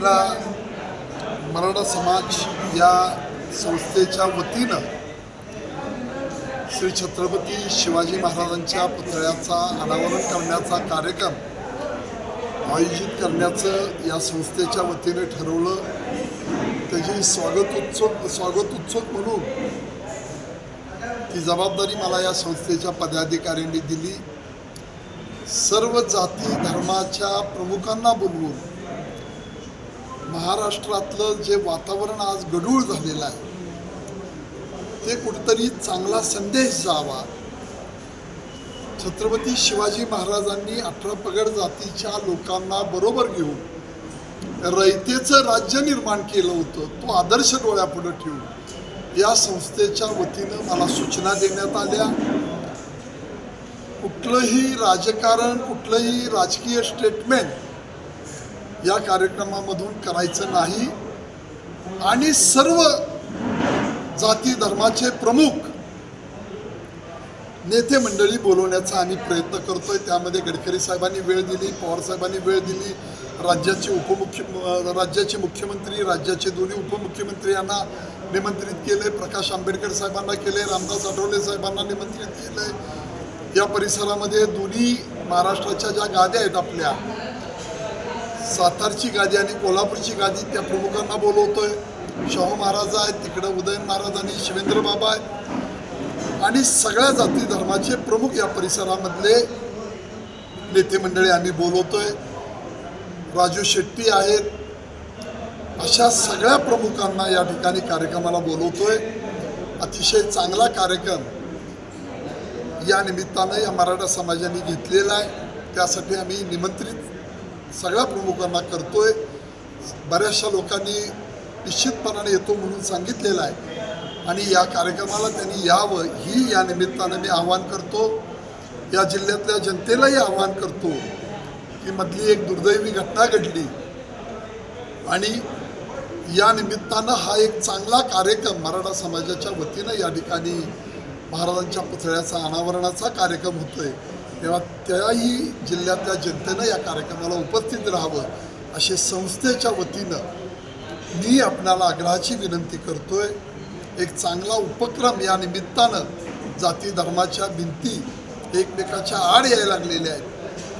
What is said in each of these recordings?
मराठा समाज या संस्थेच्या वतीनं श्री छत्रपती शिवाजी महाराजांच्या पुतळ्याचा अनावरण करण्याचा कार्यक्रम आयोजित करण्याचं या संस्थेच्या वतीने ठरवलं. त्याची स्वागत उत्सुक स्वागत म्हणून ती जबाबदारी मला या संस्थेच्या पदाधिकाऱ्यांनी दिली. सर्व जाती धर्माच्या प्रमुखांना बोलवून महाराष्ट्रातलं जे वातावरण आज गढूळ झालेलं आहे ते कुठेतरी चांगला संदेश जावा. छत्रपती शिवाजी महाराजांनी अठरा पगड जातीच्या लोकांना बरोबर घेऊन रयतेचं राज्य निर्माण केलं होतं तो आदर्श डोळ्यापुढे ठेवून. या संस्थेच्या वतीनं मला सूचना देण्यात आल्या. कुठलंही राजकारण कुठलंही राजकीय स्टेटमेंट या कार्यक्रमामधून करायचं नाही. आणि सर्व जाती धर्माचे प्रमुख नेते मंडळी बोलवण्याचा आम्ही प्रयत्न करतोय. त्यामध्ये गडकरी साहेबांनी वेळ दिली पवार साहेबांनी वेळ दिली. राज्याचे उपमुख्य राज्याचे मुख्यमंत्री राज्याचे दोन्ही उपमुख्यमंत्री यांना निमंत्रित केले. प्रकाश आंबेडकर साहेबांना केले. रामदास आठवले साहेबांना निमंत्रित केले. या परिसरामध्ये दोन्ही महाराष्ट्राच्या ज्या गाद्या आहेत आपल्या सातारची गादी आणि कोल्हापूरची गादी त्या प्रमुखांना बोलवतो आहे शाहू महाराज आहेत तिकडं उदयन महाराज आणि शिवेंद्र बाबा आहेत. आणि सगळ्या जाती धर्माचे प्रमुख या परिसरामधले नेते मंडळी आम्ही बोलवतोय. राजू शेट्टी आहेत. अशा सगळ्या प्रमुखांना या ठिकाणी कार्यक्रमाला बोलवतोय. अतिशय चांगला कार्यक्रम या निमित्तानं या मराठा समाजाने घेतलेला आहे. त्यासाठी आम्ही निमंत्रित सगळ्या प्रमुखांना करतोय. बऱ्याचशा लोकांनी निश्चितपणाने येतो म्हणून सांगितलेलं आहे. आणि या कार्यक्रमाला त्यांनी यावं ही या निमित्तानं मी आवाहन करतो. या जिल्ह्यातल्या जनतेलाही आवाहन करतो की मधली एक दुर्दैवी घटना घडली. आणि या निमित्तानं हा एक चांगला कार्यक्रम मराठा समाजाच्या वतीनं या ठिकाणी महाराजांच्या पुतळ्याचा अनावरणाचा कार्यक्रम होतोय. तेव्हा त्याही जिल्ह्यातल्या जनतेनं या कार्यक्रमाला उपस्थित राहावं असे संस्थेच्या वतीनं मी आपणाला आग्रहाची विनंती करतोय. एक चांगला उपक्रम या निमित्तानं जाती धर्माच्या भिंती एकमेकाच्या आड यायला लागलेल्या आहेत.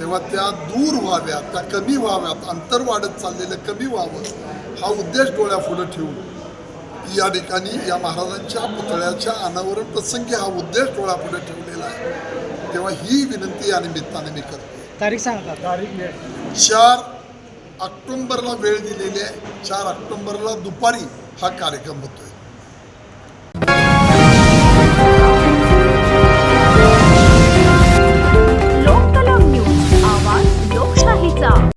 तेव्हा त्या दूर व्हाव्यात त्या कमी व्हाव्यात अंतर वाढत चाललेलं कमी व्हावं हा उद्देश डोळ्यापुढं ठेवून या ठिकाणी या महाराजांच्या पुतळ्याच्या अनावरण प्रसंगी हा उद्देश डोळ्यापुढे ठेवलेला आहे. तेव्हा ही विनंती या निमित्ताने मी करतो. तारीख सांगा तारीख चार ऑक्टोंबरला वेळ दिलेली आहे. चार ऑक्टोंबरला दुपारी हा कार्यक्रम होतोय.